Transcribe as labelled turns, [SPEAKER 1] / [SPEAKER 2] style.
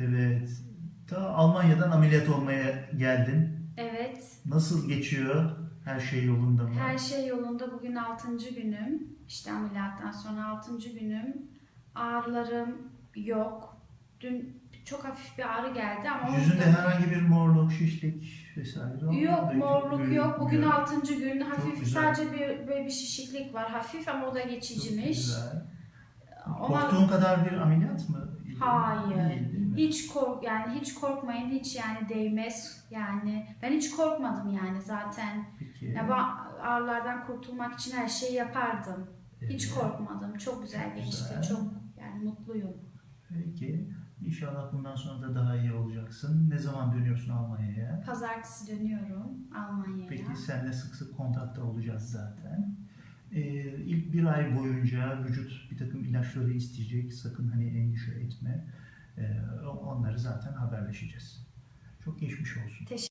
[SPEAKER 1] Evet. Ta Almanya'dan ameliyat olmaya geldin.
[SPEAKER 2] Evet,
[SPEAKER 1] Nasıl geçiyor? Her şey yolunda mı?
[SPEAKER 2] her şey yolunda. Bugün 6. günüm. İşte ameliyattan sonra 6. günüm. Ağrılarım yok. Dün çok hafif bir ağrı geldi ama
[SPEAKER 1] Yüzünde
[SPEAKER 2] da-
[SPEAKER 1] herhangi bir morluk, şişlik vesaire olmadı.
[SPEAKER 2] Yok morluk
[SPEAKER 1] Gö-
[SPEAKER 2] yok. Bugün
[SPEAKER 1] gö-
[SPEAKER 2] 6. gün. Hafif sadece bir böyle bir şişiklik var hafif ama o da
[SPEAKER 1] Çok
[SPEAKER 2] geçicimiş.
[SPEAKER 1] güzel. Korktuğun kadar bir ameliyat mı?
[SPEAKER 2] Hayır. Hiç kork yani hiç korkmayın hiç yani değmez yani ben hiç korkmadım yani zaten.
[SPEAKER 1] Peki.
[SPEAKER 2] Ya ben ağrılardan kurtulmak için her şeyi yapardım. Hiç
[SPEAKER 1] Evet.
[SPEAKER 2] korkmadım. Çok güzel geçti.
[SPEAKER 1] güzel.
[SPEAKER 2] Çok yani mutluyum.
[SPEAKER 1] Peki. İnşallah bundan sonra da daha iyi olacaksın. Ne zaman dönüyorsun Almanya'ya?
[SPEAKER 2] Pazartesi dönüyorum Almanya'ya.
[SPEAKER 1] Peki seninle sık sık kontakta olacağız zaten. Ee, bir ay boyunca vücut bir takım ilaçları isteyecek. Sakın hani endişe etme. Ee, onları zaten haberleşeceğiz.